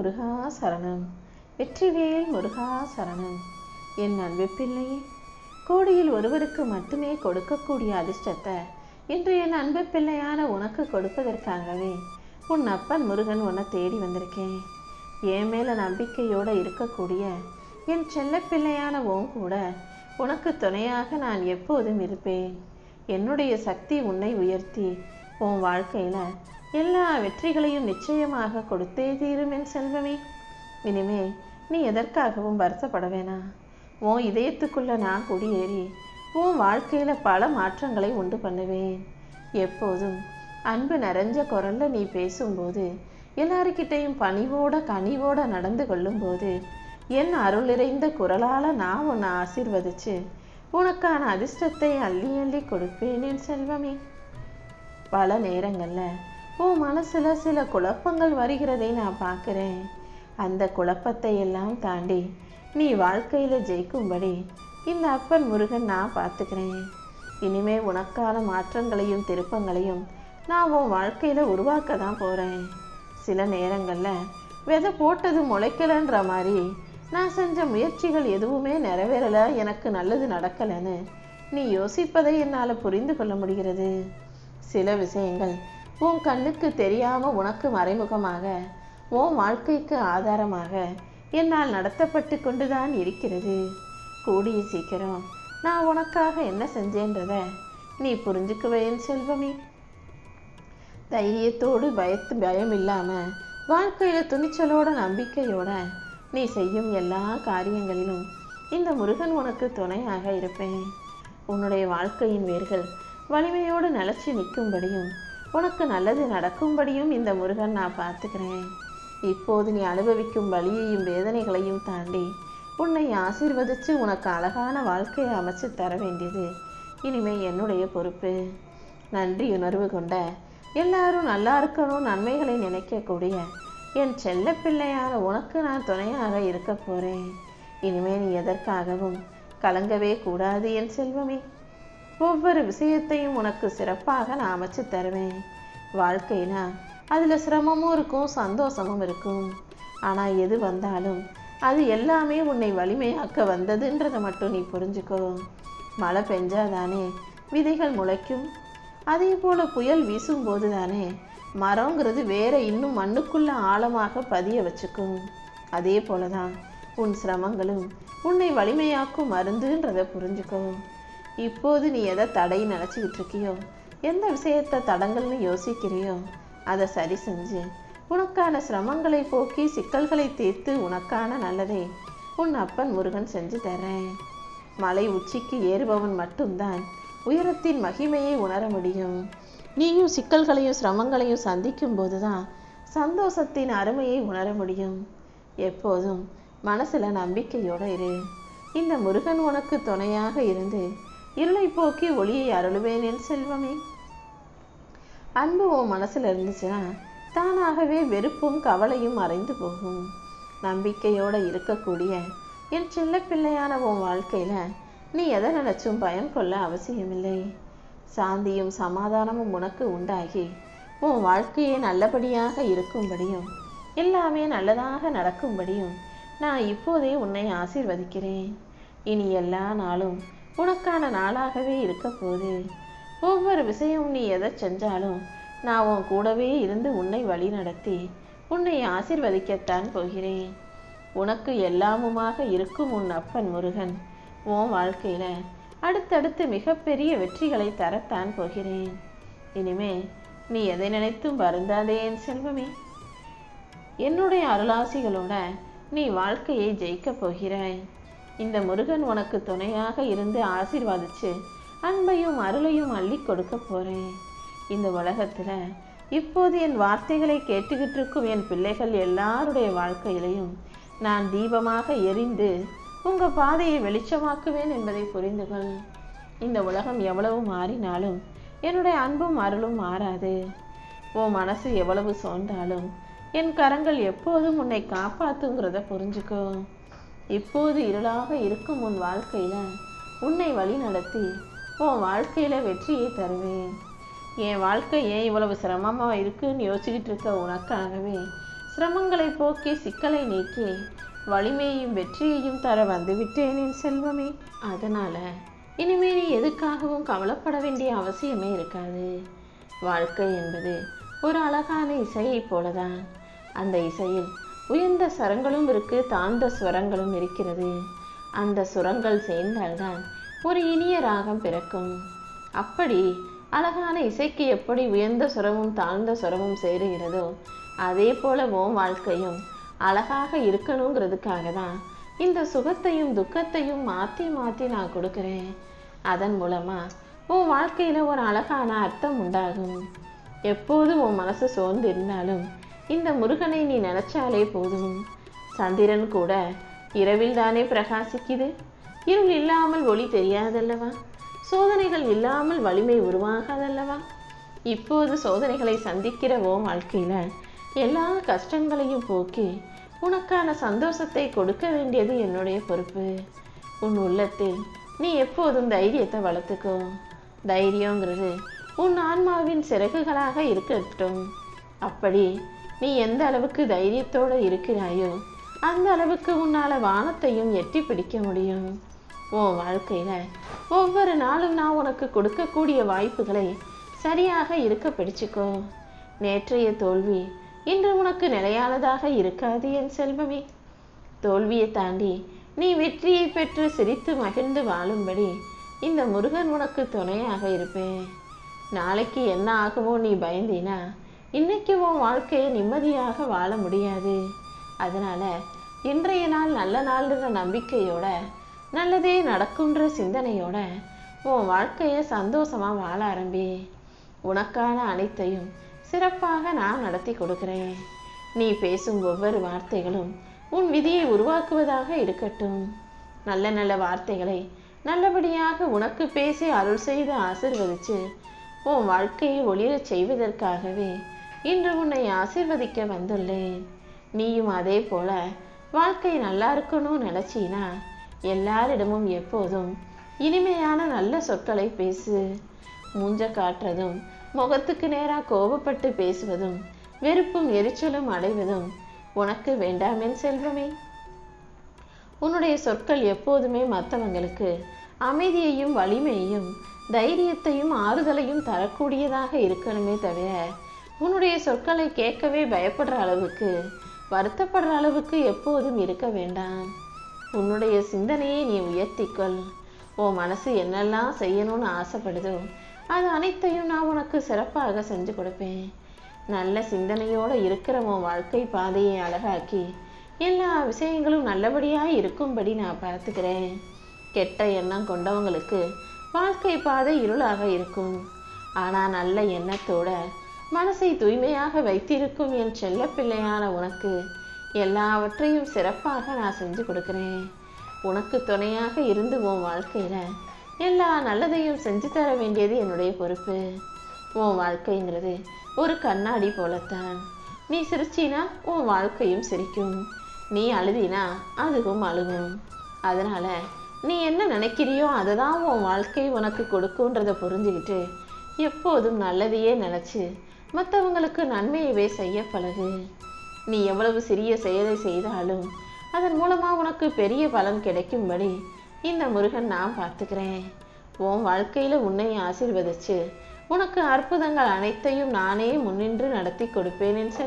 முருகா சரணம். வெற்றிவேல் முருகா சரணம். என் அன்பு பிள்ளையே கோடியில் ஒருவருக்கு மட்டுமே கொடுக்கக்கூடிய அதிர்ஷ்டத்தை இன்று என் அன்பு பிள்ளையான உனக்கு கொடுப்பதற்காகவே உன் அப்பன் முருகன் உன்னை தேடி வந்திருக்கேன். என் மேல நம்பிக்கையோட இருக்கக்கூடிய என் செல்லப்பிள்ளையான உன் கூட உனக்கு துணையாக நான் எப்போதும் இருப்பேன். என்னுடைய சக்தி உன்னை உயர்த்தி உன் வாழ்க்கையில எல்லா வெற்றிகளையும் நிச்சயமாக கொடுத்தே தீரும் என் செல்வமே. இனிமே நீ எதற்காகவும் வருத்தப்பட வேணாம் உன் இதயத்துக்குள்ள நான் குடியேறி உன் வாழ்க்கையில பல மாற்றங்களை உண்டு பண்ணுவேன். எப்போதும் அன்பு நிறைஞ்ச குரல்ல நீ பேசும்போது எல்லாருக்கிட்டையும் பணிவோட கனிவோட நடந்து கொள்ளும்போது என் அருள் நிறைந்த குரலால நான் உன்னை ஆசீர்வதிச்சு உனக்கான அதிர்ஷ்டத்தை அள்ளி அள்ளி கொடுப்பேன் என் செல்வமே. பல நேரங்கள்ல உன் மனசில் சில குழப்பங்கள் வருகிறதை நான் பார்க்குறேன். அந்த குழப்பத்தை எல்லாம் தாண்டி நீ வாழ்க்கையில் ஜெயிக்கும்படி இந்த அப்பன் முருகன் நான் பார்த்துக்கிறேன். இனிமே உனக்கான மாற்றங்களையும் திருப்பங்களையும் நான் உன் வாழ்க்கையில் உருவாக்க தான் போகிறேன் சில நேரங்களில் விதை போட்டது முளைக்கலன்ற மாதிரி நான் செஞ்ச முயற்சிகள் எதுவுமே நிறைவேறலை எனக்கு நல்லது நடக்கலைன்னு நீ யோசிப்பதை என்னால் புரிந்து கொள்ள முடிகிறது. சில விஷயங்கள் உன் கண்ணுக்கு தெரியாம உனக்கு மறைமுகமாக உன் வாழ்க்கைக்கு ஆதாரமாக என்னால் நடத்தப்பட்டு கொண்டுதான் இருக்கிறது. கூடிய சீக்கிரம் நான் உனக்காக என்ன செஞ்சேன்றத நீ புரிஞ்சுக்குவேன் செல்வமே. தைரியத்தோடு பயத்து பயம் இல்லாம வாழ்க்கையில துணிச்சலோட நம்பிக்கையோட நீ செய்யும் எல்லா காரியங்களிலும் இந்த முருகன் உனக்கு துணையாக இருப்பேன். உன்னுடைய வாழ்க்கையின் வேர்கள் வலிமையோடு நிலச்சி நிற்கும்படியும் உனக்கு நல்லது நடக்கும்படியும் இந்த முருகன் நான் பார்த்துக்கிறேன். இப்போது நீ அனுபவிக்கும் வழியையும் வேதனைகளையும் தாண்டி உன்னை ஆசிர்வதித்து உனக்கு அழகான வாழ்க்கையை அமைச்சு தர வேண்டியது. இனிமே என்னுடைய பொறுப்பு. நன்றி உணர்வு கொண்ட எல்லாரும் நல்லா இருக்கணும் நன்மைகளை நினைக்கக்கூடிய என் செல்ல பிள்ளையான உனக்கு நான் துணையாக இருக்க போகிறேன் இனிமே நீ எதற்காகவும் கலங்கவே கூடாது என் செல்வமே. ஒவ்வொரு விஷயத்தையும் உனக்கு சிறப்பாக நான் அமைச்சு தருவேன். வாழ்க்கைனா அதில் சிரமமும் இருக்கும் சந்தோஷமும் இருக்கும். ஆனால் எது வந்தாலும் அது எல்லாமே உன்னை வலிமையாக்க வந்ததுன்றதை மட்டும் நீ புரிஞ்சுக்கோ. மழை பெஞ்சாதானே விதைகள் முளைக்கும். அதே போல் புயல் வீசும்போது தானே மரங்கிறது வேற இன்னும் மண்ணுக்குள்ள ஆழமாக பதிய வச்சுக்கும். அதே போல தான் உன் சிரமங்களும் உன்னை வலிமையாக்கும் மருந்துன்றதை புரிஞ்சுக்கோ. இப்போது நீ எதை தடை நினச்சிக்கிட்டு இருக்கியோ? எந்த விஷயத்தை தடங்கள்னு யோசிக்கிறியோ அதை சரி செஞ்சு உனக்கான சிரமங்களை போக்கி சிக்கல்களை தீர்த்து உனக்கான நல்லதை உன் அப்பன் முருகன் செஞ்சு தரேன். மலை உச்சிக்கு ஏறுபவன் மட்டும்தான் உயரத்தின் மகிமையை உணர முடியும். நீயும் சிக்கல்களையும் சிரமங்களையும் சந்திக்கும் போதுதான் சந்தோஷத்தின் அருமையை உணர முடியும். எப்போதும் மனசில் நம்பிக்கையோடு இரு. இந்த முருகன் உனக்கு துணையாக இருந்து இருளை போக்கி ஒளியை அருளுவேன் என் செல்வமே. அன்பு உன் மனசுல இருந்துச்சுன்னா தானாகவே வெறுப்பும் கவலையும் மறைந்து போகும். நம்பிக்கையோட இருக்கக்கூடிய என் சின்ன பிள்ளையான உன் வாழ்க்கையில நீ எதை நினைச்சும் பயம் கொள்ள அவசியமில்லை. சாந்தியும் சமாதானமும் உனக்கு உண்டாகி உன் வாழ்க்கையே நல்லபடியாக இருக்கும்படியும் எல்லாமே நல்லதாக நடக்கும்படியும் நான் இப்போதே உன்னை ஆசிர்வதிக்கிறேன். இனி எல்லா நாளும் உனக்கான நாளாகவே இருக்க போகுது. ஒவ்வொரு விஷயம் நீ எதை செஞ்சாலும் நான் உன் கூடவே இருந்து உன்னை வழி நடத்தி உன்னை ஆசிர்வதிக்கத்தான் போகிறேன். உனக்கு எல்லாமுமாக இருக்கும் உன் அப்பன் முருகன் உன் வாழ்க்கையில அடுத்தடுத்து மிகப்பெரிய வெற்றிகளை தரத்தான் போகிறேன். இனிமே நீ எதை நினைத்தும் வருந்தாதே என் செல்வமே. என்னுடைய அருளாசிகளோட நீ வாழ்க்கையை ஜெயிக்கப் போகிறாய். இந்த முருகன் உனக்கு துணையாக இருந்து ஆசிர்வாதிச்சு அன்பையும் அருளையும் அள்ளி கொடுக்க போகிறேன் இந்த உலகத்தில் இப்போது என் வார்த்தைகளை கேட்டுக்கிட்டு இருக்கும் என் பிள்ளைகள் எல்லாருடைய வாழ்க்கையிலையும் நான் தீபமாக எரிந்து உங்கள் பாதையை வெளிச்சமாக்குவேன் என்பதை புரிந்துகொள் இந்த உலகம் எவ்வளவு மாறினாலும் என்னுடைய அன்பும் அருளும் மாறாது. உன் மனசு எவ்வளவு சோர்ந்தாலும் என் கரங்கள் எப்போதும் உன்னை காப்பாத்துங்கிறத புரிஞ்சுக்கோ. இப்போது இருளாக இருக்கும் உன் வாழ்க்கையில உன்னை வழி நடத்தி உன் வாழ்க்கையில வெற்றியை தருவேன். என் வாழ்க்கை ஏன் இவ்வளவு சிரமமாக இருக்குன்னு யோசிச்சுக்கிட்டு இருக்க உனக்காகவே சிரமங்களை போக்கி சிக்கலை நீக்கி வலிமையையும் வெற்றியையும் தர வந்துவிட்டேன் என் செல்வமே. அதனால் இனிமே நீ எதுக்காகவும் கவலைப்பட வேண்டிய அவசியமே இருக்காது. வாழ்க்கை என்பது ஒரு அழகான இசையைப் போலதான். அந்த இசையில் உயர்ந்த சரங்களும் இருக்கு தாழ்ந்த ஸ்வரங்களும் இருக்கிறது. அந்த சுரங்கள் சேர்ந்தால்தான் ஒரு இனிய ராகம் பிறக்கும். அப்படி அழகான இசைக்கு எப்படி உயர்ந்த சுரமும் தாழ்ந்த சுரமும் சேருகிறதோ அதே போல உன் வாழ்க்கையும் அழகாக இருக்கணுங்கிறதுக்காக தான் இந்த சுகத்தையும் துக்கத்தையும் மாற்றி மாற்றி நான் கொடுக்குறேன். அதன் மூலமாக உன் வாழ்க்கையில் ஒரு அழகான அர்த்தம் உண்டாகும். எப்போது உன் மனசு சோர்ந்து இருந்தாலும் இந்த முருகனை நீ நினைச்சாலே போதும். சந்திரன் கூட இரவில் தானே பிரகாசிக்குது. இருள் இல்லாமல் ஒளி தெரியாதல்லவா? சோதனைகள் இல்லாமல் வலிமை உருவாகாதல்லவா? இப்போது சோதனைகளை சந்திக்கிற வாழ்க்கையில் எல்லா கஷ்டங்களையும் போக்கி உனக்கான சந்தோஷத்தை கொடுக்க வேண்டியது என்னுடைய பொறுப்பு. உன் உள்ளத்தில் நீ எப்போதும் தைரியத்தை வளர்த்துக்கோ. தைரியங்கிறது உன் ஆன்மாவின் சிறகுகளாக இருக்கட்டும். அப்படி நீ எந்த அளவுக்கு தைரியத்தோடு இருக்கிறாயோ அந்த அளவுக்கு உன்னால வானத்தையும் எட்டி பிடிக்க முடியும். உன் வாழ்க்கையில ஒவ்வொரு நாளும் நான் உனக்கு கொடுக்கக்கூடிய வாய்ப்புகளை சரியாக இருக்க பிடிச்சிக்கோ. நேற்றைய தோல்வி இன்று உனக்கு நிலையானதாக இருக்காது என் செல்வமே. தோல்வியை தாண்டி நீ வெற்றியை பெற்று சிரித்து மகிழ்ந்து வாழும்படி இந்த முருகன் உனக்கு துணையாக இருப்பேன். நாளைக்கு என்ன ஆகுமோ நீ பயந்தினா இன்னைக்கு உன் வாழ்க்கையை நிம்மதியாக வாழ முடியாது. அதனால இன்றைய நாள் நல்ல நாள்ன்ற நம்பிக்கையோட நல்லதே நடக்குன்ற சிந்தனையோட உன் வாழ்க்கையை சந்தோஷமா வாழ ஆரம்பி. உனக்கான அனைத்தையும் சிறப்பாக நான் நடத்தி கொடுக்கிறேன். நீ பேசும் ஒவ்வொரு வார்த்தைகளும் உன் விதியை உருவாக்குவதாக இருக்கட்டும். நல்ல நல்ல வார்த்தைகளை நல்லபடியாக உனக்கு பேசி அருள் செய்து ஆசிர்வதிச்சு உன் வாழ்க்கையை ஒளிரச் செய்வதற்காகவே இன்று உன்னை ஆசிர்வதிக்க வந்துள்ளேன். நீயும் அதே போல வாழ்க்கை நல்லா இருக்கணும்னு நினைச்சீனா எல்லாரிடமும் எப்போதும் இனிமையான நல்ல சொற்களை பேசு. மூஞ்ச காட்டுறதும் முகத்துக்கு நேராக கோபப்பட்டு பேசுவதும் வெறுப்பும் எரிச்சலும் அடைவதும் உனக்கு வேண்டாமென் செல்வமே. உன்னுடைய சொற்கள் எப்போதுமே மற்றவங்களுக்கு அமைதியையும் வலிமையையும் தைரியத்தையும் ஆறுதலையும் தரக்கூடியதாக இருக்கணுமே தவிர உன்னுடைய சொற்களை கேட்கவே பயப்படுற அளவுக்கு வருத்தப்படுற அளவுக்கு எப்போதும் இருக்க வேண்டாம். உன்னுடைய சிந்தனையை நீ உயர்த்திக்கொள். உன் மனசு என்னெல்லாம் செய்யணும்னு ஆசைப்படுதோ அது அனைத்தையும் நான் உனக்கு சிறப்பாக செஞ்சு கொடுப்பேன். நல்ல சிந்தனையோடு இருக்கிற உன் வாழ்க்கை பாதையை அழகாக்கி எல்லா விஷயங்களும் நல்லபடியாக இருக்கும்படி நான் பார்த்துக்கிறேன். கெட்ட எண்ணம் கொண்டவங்களுக்கு வாழ்க்கை பாதை இருளாக இருக்கும். ஆனால் நல்ல எண்ணத்தோட மனசை தூய்மையாக வைத்திருக்கும் என் செல்ல பிள்ளையான உனக்கு எல்லாவற்றையும் சிறப்பாக நான் செஞ்சு கொடுக்குறேன். உனக்கு துணையாக இருந்து உன் வாழ்க்கையில் எல்லா நல்லதையும் செஞ்சு தர வேண்டியது என்னுடைய பொறுப்பு. உன் வாழ்க்கைங்கிறது ஒரு கண்ணாடி போலத்தான். நீ சிரிச்சினா உன் வாழ்க்கையும் சிரிக்கும். நீ அழுதினா அதுவும் அழுகும். அதனால் நீ என்ன நினைக்கிறியோ அதை தான் உன் வாழ்க்கை உனக்கு கொடுக்குன்றதை புரிஞ்சுக்கிட்டு எப்போதும் நல்லதையே நினச்சி மற்றவங்களுக்கு நன்மையவே செய்ய பழகு. நீ எவ்வளவு சிறிய செயலை செய்தாலும் அதன் மூலமாக உனக்கு பெரிய பலன் கிடைக்கும்படி இந்த முருகன் நான் பார்த்துக்கிறேன். உன் வாழ்க்கையில் உன்னை ஆசிர்வதிச்சு உனக்கு அற்புதங்கள் அனைத்தையும் நானே முன்னின்று நடத்தி கொடுப்பேன் என்று